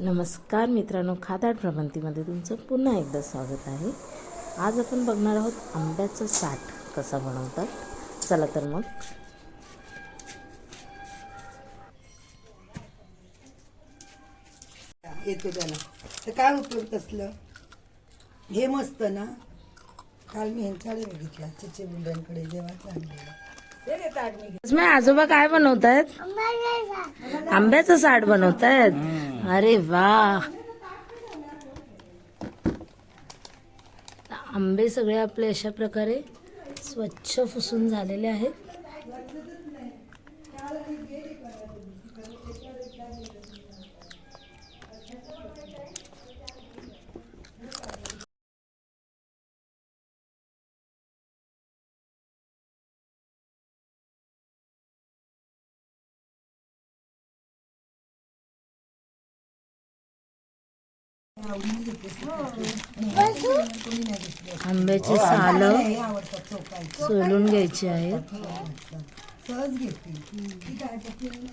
नमस्कार मित्रांनो खादाड भ्रमंतीमध्ये तुमचं पुन्हा एकदा स्वागत आहे. आज आपण बघणार आहोत आंब्याचं साठ कसा बनवतात. चला तर मग. येतो त्याला. तर काय उपयोग तसलं? हे मस्त ना? काल मी ह्यांच्याकडे बघितला चिचे बुंड्यांकडे जेव्हा आजोबा काय बनवत आहेत आंब्याचं साठ बनवत आहेत अरे वा. आंबे सगळे आपले अशा प्रकारे स्वच्छ फुसून झालेले आहेत. आंब्याची साल सोलून घ्यायची आहेत.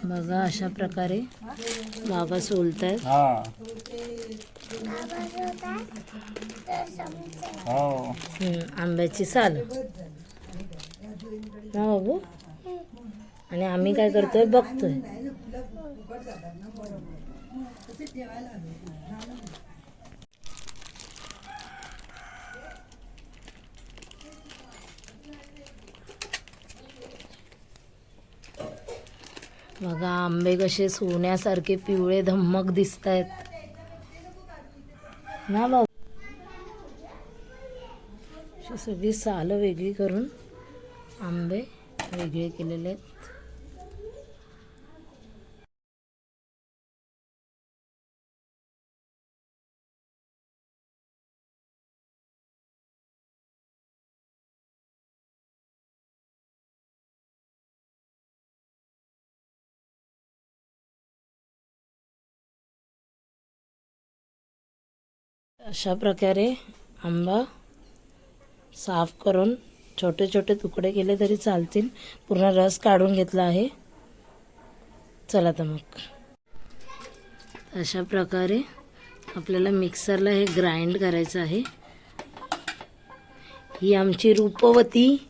बघा अशा प्रकारे बाबा सोलतायत. हा. हो. आंब्याची साल. ना बाबू. आणि आम्ही काय करतोय बघतोय. बघा आंबे कसे सोन्यासारखे पिवळे धम्मक दिसत आहेत ना भाऊ? अशी सगळी सालं वेगळी करून आंबे वेगळे केलेले आहेत. अशा प्रकारे आंबा साफ करून छोटे छोटे तुकडे केले तरी चालतील. पूर्ण रस काढून घेतला आहे. चला तर मग. अशा प्रकारे आपल्याला मिक्सरला हे ग्राइंड करायचं आहे. ही आमची रूपवती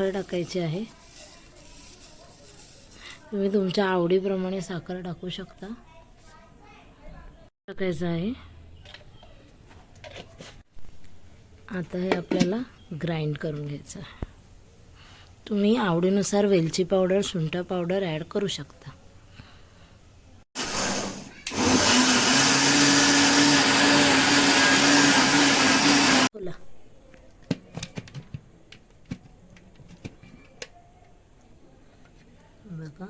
साखर टाकायची आहे. तुम्ही तुमच्या आवडीप्रमाणे साखर टाकू शकता. टाकायचं आहे. आता हे आपल्याला ग्राइंड करून घ्यायचं आहे. तुम्ही आवडीनुसार वेलची पावडर सुंठ पावडर ॲड करू शकता. बघा.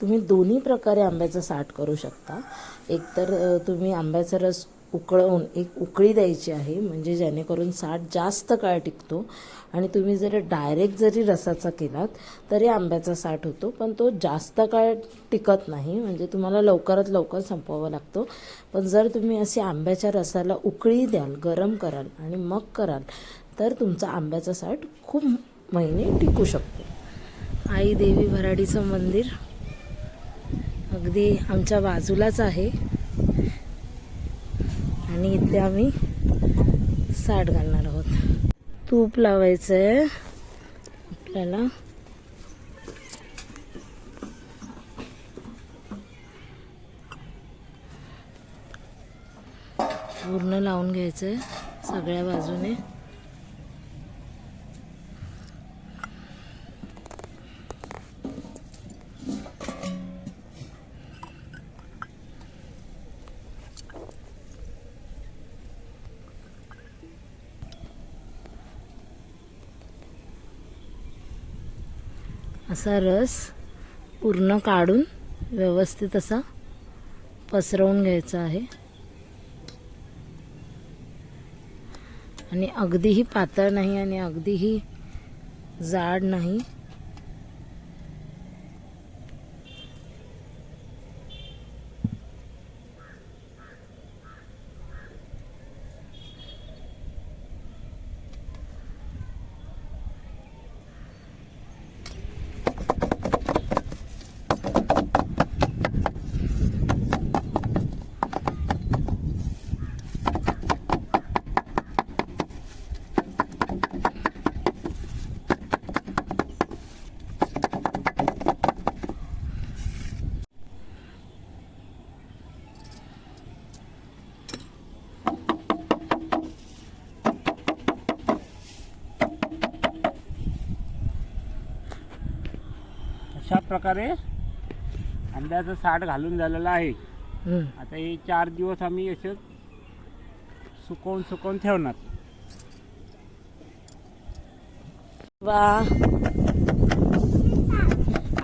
तुम्ही दोन्ही प्रकारे आंब्याचा साठ करू शकता. एकतर तुम्ही आंब्याचा रस उकळवून एक उकळी द्यायची आहे म्हणजे जेणेकरून साठ जास्त काळ टिकतो. आणि तुम्ही जर डायरेक्ट जरी रसाचा केलात तरी आंब्याचा साठ होतो पण तो जास्त काळ टिकत नाही. म्हणजे तुम्हाला लवकरात लवकर संपवावा लागतो. पण जर तुम्ही अशी आंब्याच्या रसाला उकळी द्याल गरम कराल आणि मग कराल तर तुमचा आंब्याचा साठ खूप महिने टिकू शकतो. आई देवी भराडीचं मंदिर अगदी आमच्या बाजूलाच आहे. आणि इथे आम्ही साठ घालणार आहोत. तूप लावायचं आहे आपल्याला पूर्ण लावून घ्यायचं आहे सगळ्या बाजूने. असा रस पूर्ण काढून व्यवस्थित असा पसरवून घ्यायचा आहे. आणि अगदीही पातळ नाही आणि अगदीही जाड नाही. प्रकारे आंब्याचं साठ घालून झालेलं आहे. आता हे चार दिवस आम्ही असेच सुकवून सुकवून ठेवणार. वा.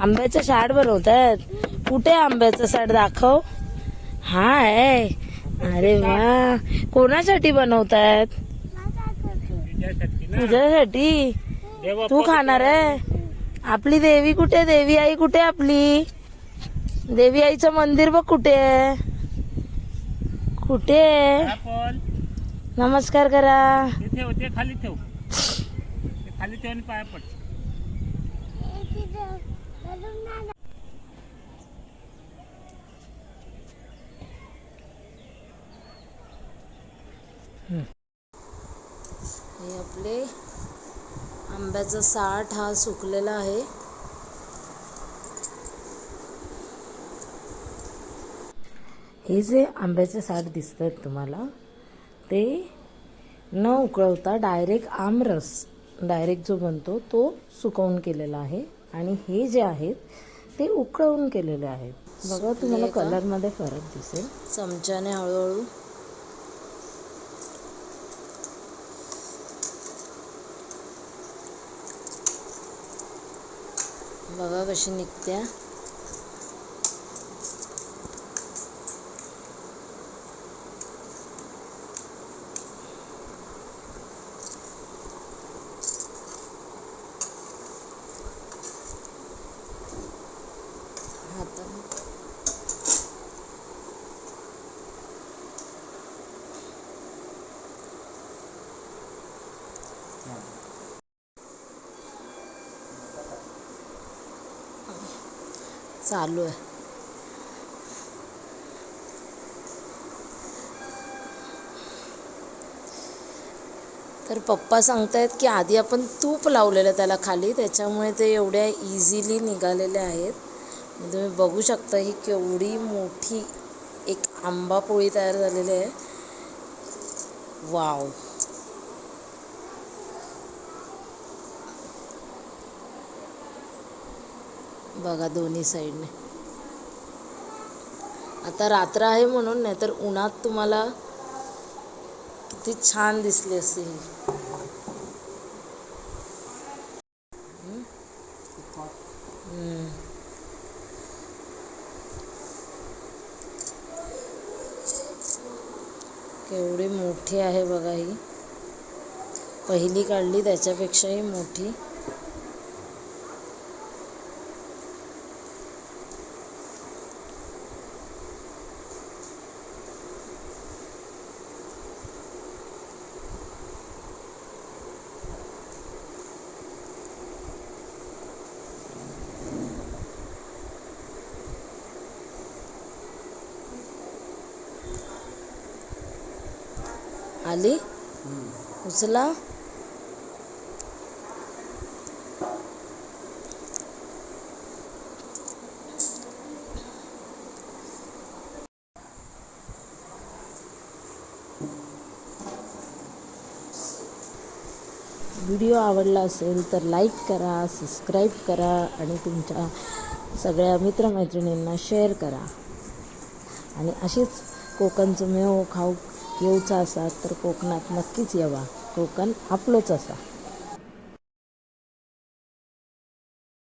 आंब्याचं साठ बनवतात. कुठे आंब्याचं साठ दाखव? हा आहे अरे वा. कोणासाठी बनवतात? तुझ्यासाठी तू खाणार आहे? आपली देवी कुठे? देवी आई कुठे आपली? देवी आईचं मंदिर बघ कुठे? आहे कुठे नमस्कार करा. ठेव ते खाली ठेव. खाली ठेव आणि पाया पड. हे आपले आंब्याचा साठ हा सुकलेला आहे. हे जे आंब्याचे साठ दिसत आहेत तुम्हाला ते न उकळवता डायरेक्ट आमरस डायरेक्ट जो बनतो तो सुकवून केलेला आहे. आणि हे जे आहेत ते उकळवून केलेले आहेत. बघा तुम्हाला कलरमध्ये फरक दिसेल. चमच्याने हळूहळू. baba başını dikti. चालू आहे. तर पप्पा सांगतायत की आधी आपण तूप लावलेलं त्याला खाली त्याच्यामुळे ते एवढ्या इझिली निघालेले आहेत. तुम्ही बघू शकता ही केवढी मोठी एक आंबा पोळी तयार झालेली आहे. वाव बघा दोन्ही साईडने. आता रात्र आहे म्हणून नाही तर उन्हात तुम्हाला किती छान दिसली असते ही. केवढी मोठी आहे बघा ही. पहिली काढली त्याच्यापेक्षाही मोठी. आली. उचला. व्हिडिओ आवडला असेल तर लाईक करा सबस्क्राईब करा आणि तुमच्या सगळ्या मित्रमैत्रिणींना शेअर करा. आणि अशीच कोकणचं मेव खाऊ येऊचा असा तर कोकणात नक्कीच यावा. कोकण आपलंच असा.